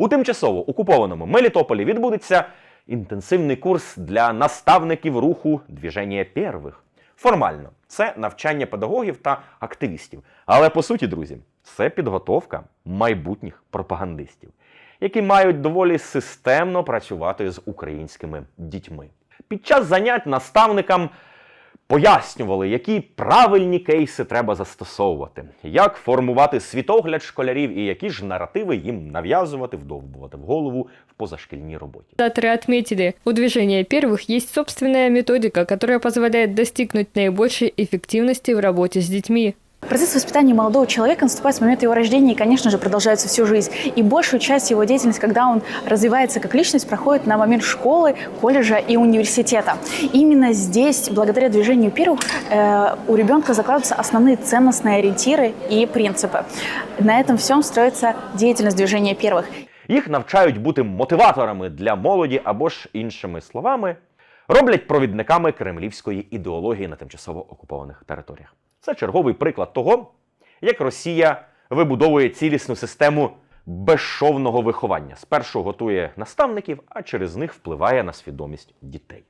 У тимчасово окупованому Мелітополі відбудеться інтенсивний курс для наставників руху двіження первих. Формально це навчання педагогів та активістів. Але по суті, друзі, це підготовка майбутніх пропагандистів, які мають доволі системно працювати з українськими дітьми. Під час занять наставникам пояснювали, які правильні кейси треба застосовувати, як формувати світогляд школярів і які ж наративи їм нав'язувати, вдовбувати в голову в позашкільній роботі. Организаторы отметили, у движения первых есть собственная методика, которая позволяет достигнуть наибольшей эффективности в работе с детьми. Процесс воспитания молодого человека наступает с момента его рождения и, конечно же, продолжается всю жизнь. И большую часть его деятельности, когда он развивается как личность, проходит на момент школы, колледжа и университета. Именно здесь, благодаря движению первых, э, у ребенка закладываются основные ценностные ориентиры и принципы. На этом всем строится деятельность движения первых. Їх навчають бути мотиваторами для молоді або ж іншими словами, роблять провідниками кремлівської ідеології на тимчасово окупованих територіях. Це черговий приклад того, як Росія вибудовує цілісну систему безшовного виховання. Спершу готує наставників, а через них впливає на свідомість дітей.